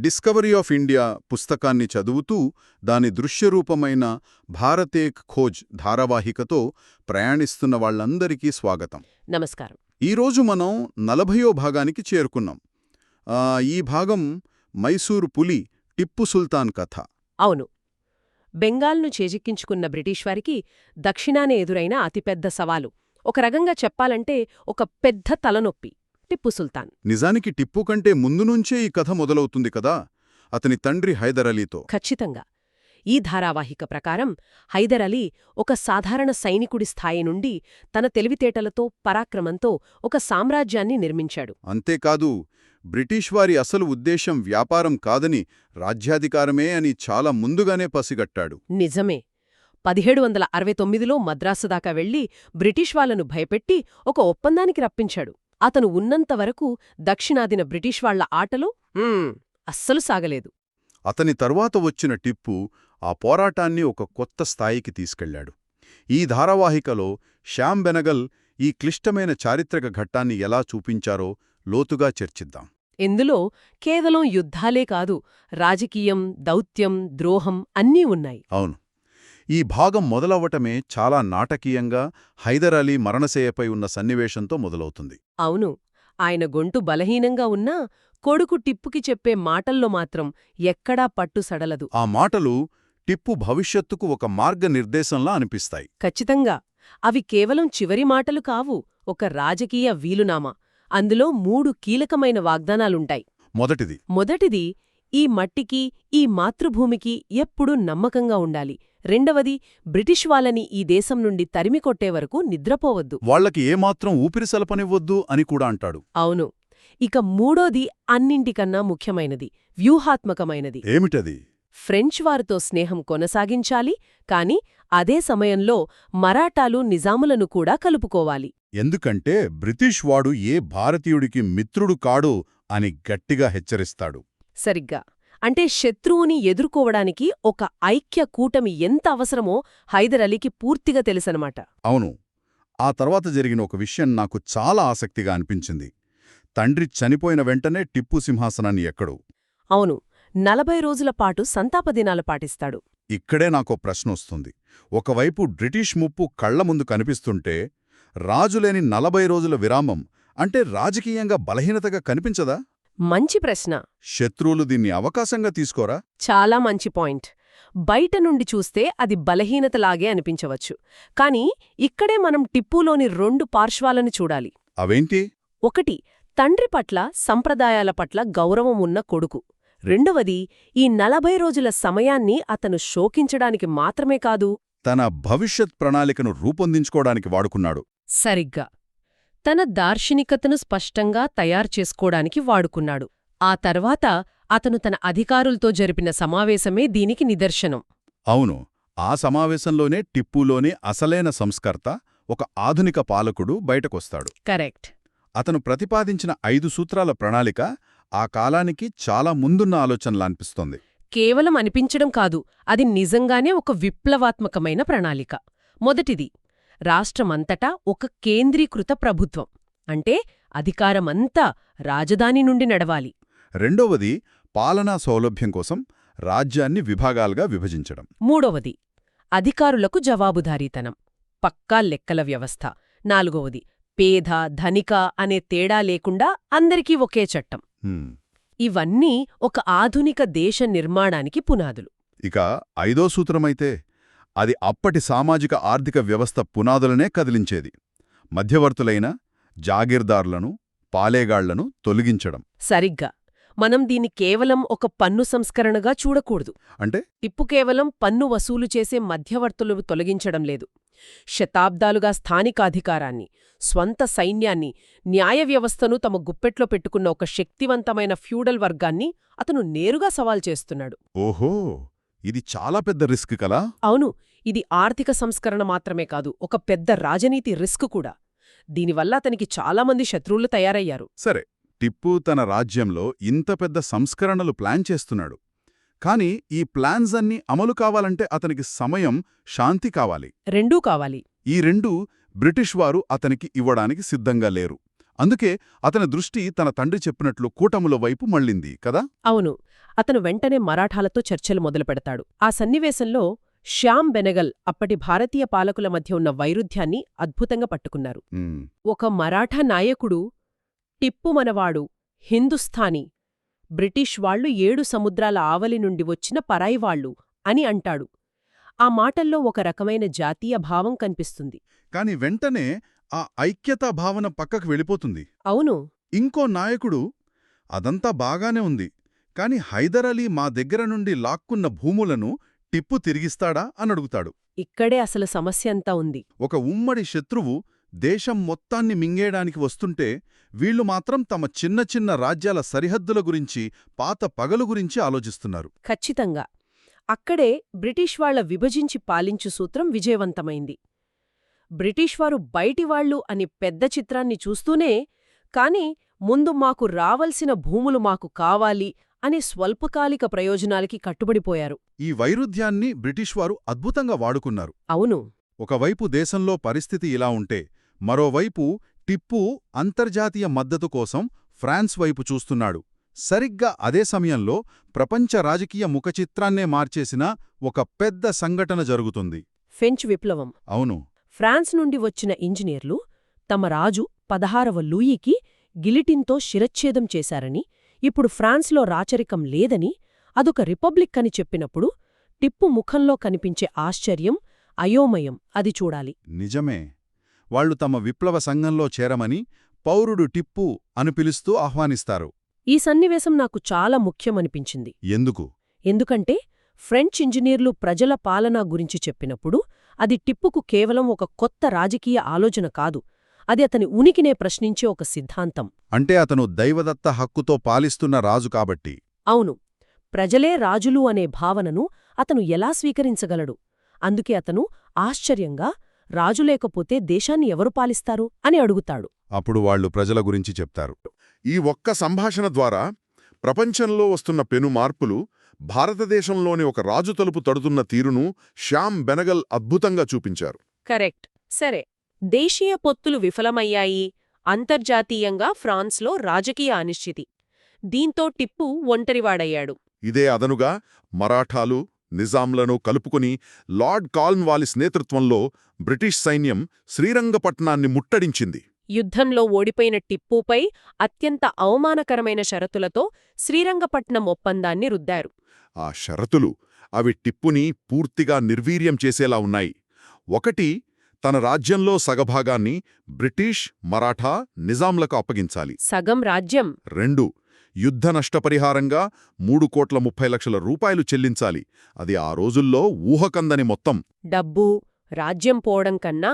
Discovery of India పుస్తకాన్ని చదువుతూ దాని దృశ్యరూపమైన భారతేక్ ఖోజ్ ధారావాహికతో ప్రయాణిస్తున్న వాళ్ళందరికీ స్వాగతం. నమస్కారం. ఈరోజు మనం నలభయో భాగానికి చేరుకున్నాం. ఈ భాగం మైసూరు పులి టిప్పు సుల్తాన్ కథ. అవును. బెంగాల్ను చేజిక్కించుకున్న బ్రిటిష్ వారికి దక్షిణాన ఎదురైన అతిపెద్ద సవాలు. ఒక రకంగా చెప్పాలంటే ఒక పెద్ద తలనొప్పి. టిప్పు సుల్తాన్. నిజానికి టిప్పు కంటే ముందు నుంచే ఈ కథ మొదలవుతుంది కదా? అతని తండ్రి హైదర్ అలీతో. ఖచ్చితంగా. ఈ ధారావాహిక ప్రకారం హైదర్ అలీ ఒక సాధారణ సైనికుడి స్థాయి నుండి తన తెలివితేటలతో పరాక్రమంతో ఒక సామ్రాజ్యాన్ని నిర్మించాడు. అంతేకాదు బ్రిటిష్ వారి అసలు ఉద్దేశం వ్యాపారం కాదని రాజ్యాధికారమే అని చాలా ముందుగానే పసిగట్టాడు. నిజమే. పదిహేడు వందల అరవై తొమ్మిదిలో మద్రాసు దాకా వెళ్ళి బ్రిటిష్ వాళ్ళను భయపెట్టి ఒక ఒప్పందానికి రప్పించాడు. అతను ఉన్నంతవరకు దక్షిణాదిన బ్రిటిష్ వాళ్ళ ఆటలు అస్సలు సాగలేదు. అతని తరువాత వచ్చిన టిప్పు ఆ పోరాటాన్ని ఒక కొత్త స్థాయికి తీసుకెళ్ళాడు ఈ ధారావాహికలో శ్యామ్ బెనగల్ ఈ క్లిష్టమైన చారిత్రక ఘట్టాన్ని ఎలా చూపించారో లోతుగా చర్చిద్దాం. ఇందులో కేవలం యుద్ధాలే కాదు రాజకీయం దౌత్యం ద్రోహం అన్నీ ఉన్నాయి. అవును. ఈ భాగం మొదలవటమే చాలా నాటకీయంగా హైదర్ అలీ మరణశయ్యపై ఉన్న సన్నివేశంతో మొదలవుతుంది. అవును. ఆయన గొంతు బలహీనంగా ఉన్నా కొడుకు టిప్పుకి చెప్పే మాటల్లో మాత్రం ఎక్కడా పట్టు సడలదు. ఆ మాటలు టిప్పు భవిష్యత్తుకు ఒక మార్గనిర్దేశంలా అనిపిస్తాయి. ఖచ్చితంగా. అవి కేవలం చివరి మాటలు కావు ఒక రాజకీయ వీలునామా. అందులో మూడు కీలకమైన వాగ్దానాలుంటాయి. మొదటిది. మొదటిది ఈ మట్టికి ఈ మాతృభూమికి ఎప్పుడూ నమ్మకంగా ఉండాలి. రెండవది బ్రిటిష్ వాళ్ళని ఈ దేశం నుండి తరిమికొట్టే వరకు నిద్రపోవద్దు. వాళ్ళకి ఏమాత్రం ఊపిరి సలపనివ్వొద్దు అని కూడా అంటాడు. అవును. ఇక మూడోది అన్నింటికన్నా ముఖ్యమైనది వ్యూహాత్మకమైనది. ఏమిటది? ఫ్రెంచ్ వారితో స్నేహం కొనసాగించాలి కాని అదే సమయంలో మరాఠాలు నిజాములను కూడా కలుపుకోవాలి. ఎందుకంటే బ్రిటిష్ వాడు ఏ భారతీయుడికి మిత్రుడు కాడు అని గట్టిగా హెచ్చరిస్తాడు. సరిగ్గా. అంటే శత్రువుని ఎదుర్కోవడానికి ఒక ఐక్య కూటమి ఎంత అవసరమో హైదర్ అలీకి పూర్తిగా తెలుసనమాట అవును. ఆ తర్వాత జరిగిన ఒక విషయం నాకు చాలా ఆసక్తిగా అనిపించింది. తండ్రి చనిపోయిన వెంటనే టిప్పు సింహాసనాన్ని ఎక్కడు? అవును. నలభై రోజుల పాటు సంతాపదినాలు పాటిస్తాడు. ఇక్కడే నాకో ప్రశ్న వస్తుంది. ఒకవైపు బ్రిటిష్ ముప్పు కళ్ళ ముందు కనిపిస్తుంటే రాజులేని నలభై రోజుల విరామం అంటే రాజకీయంగా బలహీనతగా కనిపించదా? మంచి ప్రశ్న. శత్రువులు దీన్ని అవకాశంగా తీసుకోరా? చాలా మంచి పాయింట్. బయట నుండి చూస్తే అది బలహీనతలాగే అనిపించవచ్చు. కాని ఇక్కడే మనం టిప్పులోని రెండు పార్శ్వాలను చూడాలి. అవేంటి? ఒకటి తండ్రి పట్ల సంప్రదాయాల పట్ల గౌరవం ఉన్న కొడుకు. రెండవది ఈ నలభై రోజుల సమయాన్ని అతను శోకించడానికి మాత్రమే కాదు తన భవిష్యత్ ప్రణాళికను రూపొందించుకోవడానికి వాడుకున్నాడు. సరిగ్గా. తన దార్శనికతను స్పష్టంగా తయారు చేసుకోవడానికి వాడుకున్నాడు. ఆ తర్వాత అతను తన అధికారులతో జరిపిన సమావేశమే దీనికి నిదర్శనం. అవును ఆ సమావేశంలోనే టిప్పులోని అసలైన సంస్కర్త ఒక ఆధునిక పాలకుడు బయటకొస్తాడు. కరెక్ట్. అతను ప్రతిపాదించిన ఐదు సూత్రాల ప్రణాళిక ఆ కాలానికి చాలా ముందున్న ఆలోచనలా అనిపిస్తోంది కేవలం అనిపించడం కాదు అది నిజంగానే ఒక విప్లవాత్మకమైన ప్రణాళిక. మొదటిది రాష్ట్రమంతటా ఒక కేంద్రీకృత ప్రభుత్వం. అంటే అధికారమంతా రాజధాని నుండి నడవాలి. రెండవది పాలనా సౌలభ్యం కోసం రాజ్యాన్ని విభాగాలుగా విభజించడం. మూడవది అధికారులకు జవాబుదారీతనం. పక్కా లెక్కల వ్యవస్థ. నాలుగవది పేద ధనిక అనే తేడా లేకుండా అందరికీ ఒకే చట్టం. ఇవన్నీ ఒక ఆధునిక దేశ నిర్మాణానికి పునాదులు. ఇక ఐదో సూత్రమైతే అది అప్పటి సామాజిక ఆర్థిక వ్యవస్థ పునాదులనే కదిలించేది. మధ్యవర్తులైన జాగీర్దార్లను పాలేగాళ్ళను తొలగించడం. సరిగ్గా. మనం దీన్ని కేవలం ఒక పన్ను సంస్కరణగా చూడకూడదు. అంటే? టిప్పు కేవలం పన్ను వసూలు చేసే మధ్యవర్తులు తొలగించడం లేదు. శతాబ్దాలుగా స్థానికాధికారాన్ని స్వంత సైన్యాన్ని న్యాయ వ్యవస్థను తమ గుప్పెట్లో పెట్టుకున్న ఒక శక్తివంతమైన ఫ్యూడల్ వర్గాన్ని అతను నేరుగా సవాల్ చేస్తున్నాడు. ఓహో! ఇది చాలా పెద్ద రిస్క్ కలా అవును ఇది ఆర్థిక సంస్కరణ మాత్రమే కాదు ఒక పెద్ద రాజనీతి రిస్క్ కూడా. దీనివల్ల అతనికి చాలామంది శత్రువులు తయారయ్యారు. సరే టిప్పు తన రాజ్యంలో ఇంత పెద్ద సంస్కరణలు ప్లాన్ చేస్తున్నాడు. కాని ఈ ప్లాన్స్ అన్నీ అమలు కావాలంటే అతనికి సమయం శాంతి కావాలి. రెండూ కావాలి. ఈ రెండు బ్రిటిష్ వారు అతనికి ఇవ్వడానికి సిద్ధంగా లేరు. అందుకే అతని దృష్టి తన తండ్రి చెప్పినట్లు కూటముల వైపు మళ్ళింది కదా? అవును. అతను వెంటనే మరాఠాలతో చర్చలు మొదలుపెడతాడు. ఆ సన్నివేశంలో శ్యామ్ బెనగల్ అప్పటి భారతీయ పాలకుల మధ్య ఉన్న వైరుధ్యాన్ని అద్భుతంగా పట్టుకున్నారు. ఒక మరాఠా నాయకుడు టిప్పు మనవాడు హిందుస్థానీ బ్రిటిష్ వాళ్ళు ఏడు సముద్రాల ఆవలి నుండి వచ్చిన పరాయివాళ్ళు అని అంటాడు. ఆ మాటల్లో ఒక రకమైన జాతీయ భావం కనిపిస్తుంది. కాని వెంటనే ఆ ఐక్యతా భావన పక్కకు వెళ్ళిపోతుంది. అవును. ఇంకో నాయకుడు అదంతా బాగానే ఉంది. కాని హైదర్ అలీ మా దగ్గర నుండి లాక్కున్న భూములను టిప్పు తిరిగిస్తాడా అని అడుగుతాడు. ఇక్కడే అసలు సమస్య అంతా ఉంది. ఒక ఉమ్మడి శత్రువు దేశం మొత్తాన్ని మింగేయడానికి వస్తుంటే వీళ్ళు మాత్రం తమ చిన్న చిన్న రాజ్యాల సరిహద్దుల గురించి పాత పగలు గురించి ఆలోచిస్తున్నారు. ఖచ్చితంగా. అక్కడే బ్రిటిష్ వాళ్ళ విభజించి పాలించు సూత్రం విజయవంతమైంది. బ్రిటిష్ వారు బయటివాళ్ళు అని పెద్ద చిత్రాన్ని చూస్తూనే కాని ముందు మాకు రావలసిన భూములు మాకు కావాలి అనే స్వల్పకాలిక ప్రయోజనాలకి కట్టుబడిపోయారు. ఈ వైరుధ్యాన్ని బ్రిటిష్ వారు అద్భుతంగా వాడుకున్నారు. అవును. ఒకవైపు దేశంలో పరిస్థితి ఇలా ఉంటే మరోవైపు టిప్పు అంతర్జాతీయ మద్దతు కోసం ఫ్రాన్స్ వైపు చూస్తున్నాడు. సరిగ్గా అదే సమయంలో ప్రపంచ రాజకీయ ముఖచిత్రాన్నే మార్చేసిన ఒక పెద్ద సంఘటన జరుగుతుంది. ఫెంచ్ విప్లవం. అవును. ఫ్రాన్స్ నుండి వచ్చిన ఇంజనీర్లు తమ రాజు పదహారవ లూయికి గిలిటిన్తో శిరచ్ఛేదం చేశారని ఇప్పుడు ఫ్రాన్స్లో రాచరికం లేదని అదొక రిపబ్లిక్ అని చెప్పినప్పుడు టిప్పు ముఖంలో కనిపించే ఆశ్చర్యం అయోమయం అది చూడాలి. నిజమే. వాళ్ళు తమ విప్లవ సంఘంలో చేరమని పౌరుడు టిప్పు అని పిలుస్తూ ఆహ్వానిస్తారు. ఈ సన్నివేశం నాకు చాలా ముఖ్యమనిపించింది. ఎందుకు? ఎందుకంటే ఫ్రెంచ్ ఇంజనీర్లు ప్రజల పాలన గురించి చెప్పినప్పుడు అది టిప్పుకు కేవలం ఒక కొత్త రాజకీయ ఆలోచన కాదు అది అతని ఉనికినే ప్రశ్నించే ఒక సిద్ధాంతం. అంటే అతను దైవదత్త హక్కుతో పాలిస్తున్న రాజు కాబట్టి. అవును ప్రజలే రాజులు అనే భావనను అతను ఎలా స్వీకరించగలడు? అందుకే అతను ఆశ్చర్యంగా రాజు లేకపోతే దేశాన్ని ఎవరు పాలిస్తారు? అని అడుగుతాడు. అప్పుడు వాళ్ళు ప్రజల గురించి చెప్తారు. ఈ ఒక్క సంభాషణ ద్వారా ప్రపంచంలో వస్తున్న పెను మార్పులు భారతదేశంలోని ఒక రాజు తలుపు తడుతున్న తీరును శ్యామ్ బెనగల్ అద్భుతంగా చూపించారు. కరెక్ట్. సరే దేశీయ పొత్తులు విఫలమయ్యాయి. అంతర్జాతీయంగా ఫ్రాన్స్లో రాజకీయ అనిశ్చితి. దీంతో టిప్పు ఒంటరివాడయ్యాడు. ఇదే అదనుగా మరాఠాలు నిజాంలను కలుపుకుని లార్డ్ కాల్న్వాలిస్ నేతృత్వంలో బ్రిటిష్ సైన్యం శ్రీరంగపట్నాన్ని ముట్టడించింది. యుద్ధంలో ఓడిపోయిన టిప్పుపై అత్యంత అవమానకరమైన షరతులతో శ్రీరంగపట్నం ఒప్పందాన్ని రుద్దారు. ఆ షరతులు అవి టిప్పుని పూర్తిగా నిర్వీర్యం చేసేలా ఉన్నాయి. ఒకటి తన రాజ్యంలో సగభాగాన్ని బ్రిటిష్ మరాఠా నిజాంలకు అప్పగించాలి. సగం రాజ్యం. రెండు యుద్ధ నష్టపరిహారంగా మూడు కోట్ల ముప్పై లక్షల రూపాయలు చెల్లించాలి. అది ఆ రోజుల్లో ఊహకందని మొత్తం. డబ్బు రాజ్యం పోవడం కన్నా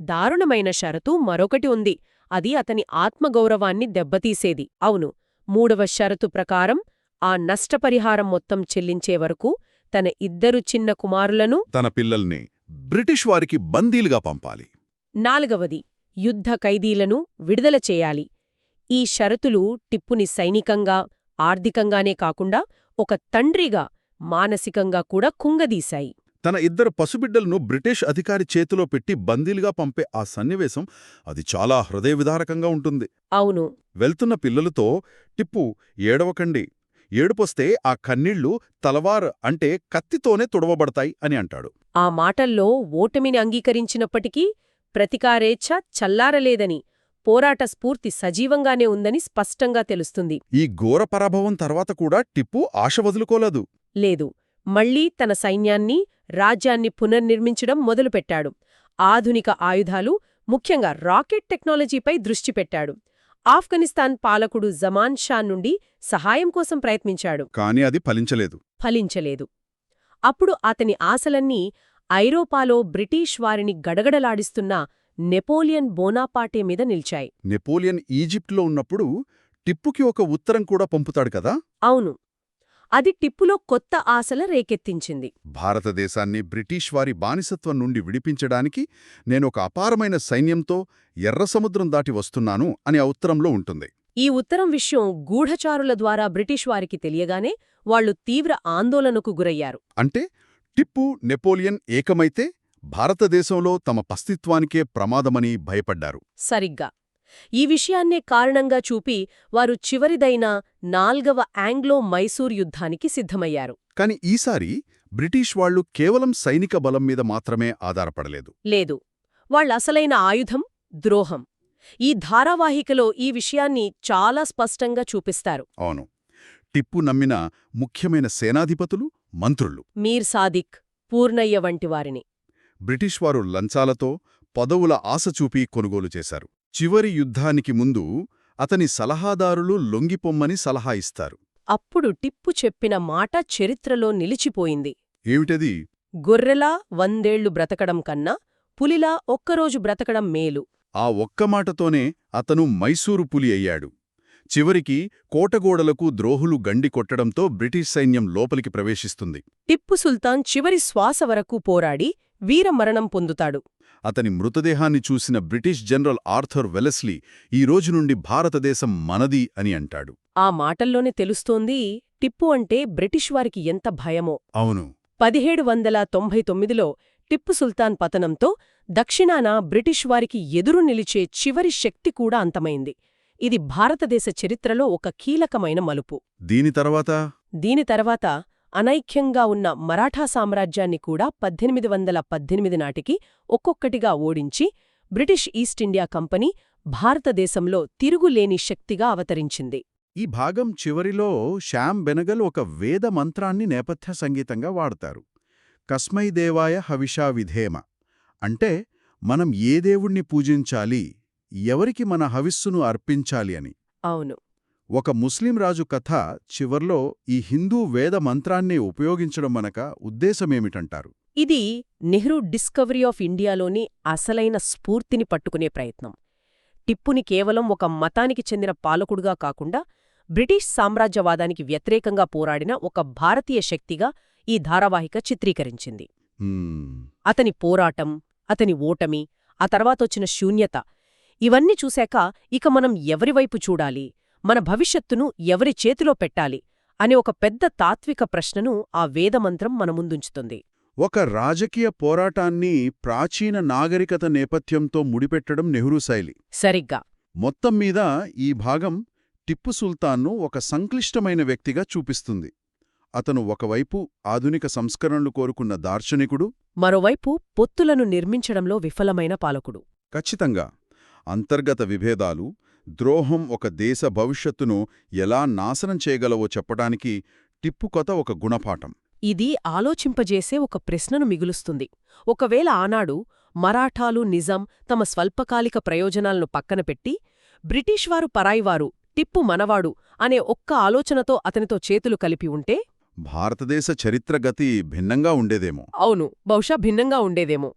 దారుణమైన షరతు మరొకటి ఉంది. అది అతని ఆత్మగౌరవాన్ని దెబ్బతీసేది. అవును మూడవ షరతు ప్రకారం ఆ నష్టపరిహారం మొత్తం చెల్లించే వరకు తన ఇద్దరు చిన్న కుమారులను తన పిల్లల్ని బ్రిటిష్ వారికి బందీలుగా పంపాలి. నాలుగవది యుద్ధ ఖైదీలను విడుదల చేయాలి. ఈ షరతులు టిప్పుని సైనికంగా ఆర్థికంగానే కాకుండా ఒక తండ్రిగా మానసికంగా కూడా కుంగదీశాయి. తన ఇద్దరు పసిబిడ్డలను బ్రిటిష్ అధికారి చేతిలో పెట్టి బందీలుగా పంపే ఆ సన్నివేశం అది చాలా హృదయవిదారకంగా ఉంటుంది. అవును. వెళ్తున్న పిల్లలతో టిప్పు ఏడవకండి. ఏడుపొస్తే ఆ కన్నీళ్ళు తలవార్ అంటే కత్తితోనే తుడవబడతాయి అని అంటాడు. ఆ మాటల్లో ఓటమిని అంగీకరించినప్పటికీ ప్రతికారేచ్ఛ చల్లారలేదని పోరాట స్ఫూర్తి సజీవంగానే ఉందని స్పష్టంగా తెలుస్తుంది. ఈ ఘోర పరాభవం తర్వాత కూడా టిప్పు ఆశ వదులుకోలేదు. లేదు మళ్ళీ తన సైన్యాన్ని రాజ్యాన్ని పునర్నిర్మించడం మొదలుపెట్టాడు. ఆధునిక ఆయుధాలు ముఖ్యంగా రాకెట్ టెక్నాలజీపై దృష్టి పెట్టాడు. ఆఫ్ఘనిస్తాన్ పాలకుడు జమాన్ షా నుండి సహాయం కోసం ప్రయత్నించాడు. కాని అది ఫలించలేదు. ఫలించలేదు. అప్పుడు అతని ఆశలన్నీ ఐరోపాలో బ్రిటీష్ వారిని గడగడలాడిస్తున్న నెపోలియన్ బోనాపాటే మీద నిల్చాయి. నెపోలియన్ ఈజిప్ట్లో ఉన్నప్పుడు టిప్పుకి ఒక ఉత్తరం కూడా పంపుతాడు కదా? అవును. అది టిప్పులో కొత్త ఆశల రేకెత్తించింది. భారతదేశాన్ని బ్రిటిష్ వారి బానిసత్వం నుండి విడిపించడానికి నేనొక అపారమైన సైన్యంతో ఎర్రసముద్రం దాటి వస్తున్నాను అని ఆ ఉత్తరంలో ఉంటుంది. ఈ ఉత్తరం విషయం గూఢచారుల ద్వారా బ్రిటిష్ వారికి తెలియగానే వాళ్ళు తీవ్ర ఆందోళనకు గురయ్యారు. అంటే టిప్పు నెపోలియన్ ఏకమైతే భారతదేశంలో తమ పస్తిత్వానికే ప్రమాదమని భయపడ్డారు. సరిగ్గా. ఈ విషయాన్నే కారణంగా చూపి వారు చివరిదైన నాల్గవ ఆంగ్లో మైసూర్ యుద్ధానికి సిద్ధమయ్యారు. కాని ఈసారి బ్రిటిష్ వాళ్ళు కేవలం సైనిక బలం మీద మాత్రమే ఆధారపడలేదు. లేదు. వాళ్ళసలైన ఆయుధం ద్రోహం ఈ ధారావాహికలో ఈ విషయాన్ని చాలా స్పష్టంగా చూపిస్తారు. అవును. టిప్పు నమ్మిన ముఖ్యమైన సేనాధిపతులు మంత్రులు. మీర్ సాదిక్ పూర్ణయ్య వంటి వారిని. బ్రిటిష్ వారు లంచాలతో పదవుల ఆశ చూపి కొనుగోలు చేశారు. చివరి యుద్ధానికి ముందు అతని సలహాదారులు లొంగిపొమ్మని సలహా ఇస్తారు. అప్పుడు టిప్పు చెప్పిన మాట చరిత్రలో నిలిచిపోయింది. ఏమిటది? గొర్రెలా వందేళ్ళు బ్రతకడం కన్నా పులిలా ఒక్కరోజు బ్రతకడం మేలు. ఆ ఒక్క మాటతోనే అతను మైసూరు పులి అయ్యాడు. చివరికి కోటగోడలకు ద్రోహులు గండి కొట్టడంతో బ్రిటిష్ సైన్యం లోపలికి ప్రవేశిస్తుంది. టిప్పు సుల్తాన్ చివరి శ్వాస వరకు పోరాడి వీరమరణం పొందుతాడు. అతని మృతదేహాన్ని చూసిన బ్రిటిష్ జనరల్ ఆర్థర్ వెలెస్లీ ఈ రోజు నుండి భారతదేశం మనది అని అంటాడు. ఆ మాటల్లోనే తెలుస్తోంది టిప్పు అంటే బ్రిటిష్ వారికి ఎంత భయమో. అవును. పదిహేడు వందల తొంభై తొమ్మిదిలో టిప్పు సుల్తాన్ పతనంతో దక్షిణాన బ్రిటిష్ వారికి ఎదురు నిలిచే చివరి శక్తి కూడా అంతమైంది. ఇది భారతదేశ చరిత్రలో ఒక కీలకమైన మలుపు. దీని తర్వాత? దీని తర్వాత అనైక్యంగా ఉన్న మరాఠా సామ్రాజ్యాన్ని కూడా పద్దెనిమిది వందల పద్దెనిమిది నాటికి ఒక్కొక్కటిగా ఓడించి బ్రిటిష్ ఈస్ట్ ఇండియా కంపెనీ భారతదేశంలో తిరుగులేని శక్తిగా అవతరించింది. ఈ భాగం చివరిలో శ్యామ్ బెనగల్ ఒక వేద మంత్రాన్ని నేపథ్య సంగీతంగా వాడతారు. కస్మై దేవాయ హవిషా విధేమ. అంటే మనం ఏ దేవుణ్ణి పూజించాలి ఎవరికి మన హవిస్సును అర్పించాలి అని. అవును. ఒక ముస్లిం రాజు కథ చివర్లో ఈ హిందూ వేద మంత్రాన్ని ఉపయోగించడం మనక ఉద్దేశమేమిటంటారు? ఇది నెహ్రూ డిస్కవరీ ఆఫ్ ఇండియాలోని అసలైన స్ఫూర్తిని పట్టుకునే ప్రయత్నం. టిప్పుని కేవలం ఒక మతానికి చెందిన పాలకుడుగా కాకుండా బ్రిటిష్ సామ్రాజ్యవాదానికి వ్యతిరేకంగా పోరాడిన ఒక భారతీయ శక్తిగా ఈ ధారావాహిక చిత్రీకరించింది. అతని పోరాటం అతని ఓటమి ఆ తర్వాతొచ్చిన శూన్యత ఇవన్నీ చూశాక ఇక మనం ఎవరివైపు చూడాలి? మన భవిష్యత్తును ఎవరి చేతిలో పెట్టాలి అనే ఒక పెద్ద తాత్విక ప్రశ్నను ఆ వేదమంత్రం మన ముందుంచుతుంది. ఒక రాజకీయ పోరాటాన్ని ప్రాచీన నాగరికత నేపథ్యంతో ముడిపెట్టడం నెహ్రూ శైలి. సరిగ్గా. మొత్తం మీద ఈ భాగం టిప్పు సుల్తాన్ను ఒక సంక్లిష్టమైన వ్యక్తిగా చూపిస్తుంది. అతను ఒకవైపు ఆధునిక సంస్కరణలు కోరుకున్న దార్శనికుడు. మరోవైపు పొత్తులను నిర్మించడంలో విఫలమైన పాలకుడు. ఖచ్చితంగా. అంతర్గత విభేదాలు ద్రోహం ఒక దేశ భవిష్యత్తును ఎలా నాశనం చేయగలవో చెప్పడానికి టిప్పు కథ ఒక గుణపాఠం. ఇది ఆలోచింపజేసే ఒక ప్రశ్నను మిగులుస్తుంది. ఒకవేళ ఆనాడు మరాఠాలు నిజాం తమ స్వల్పకాలిక ప్రయోజనాలను పక్కన పెట్టి బ్రిటిష్ వారు పరాయివారు టిప్పు మనవాడు అనే ఒక్క ఆలోచనతో అతనితో చేతులు కలిపి ఉంటే భారతదేశ చరిత్ర గతి భిన్నంగా ఉండేదేమో. అవును బహుశా భిన్నంగా ఉండేదేమో.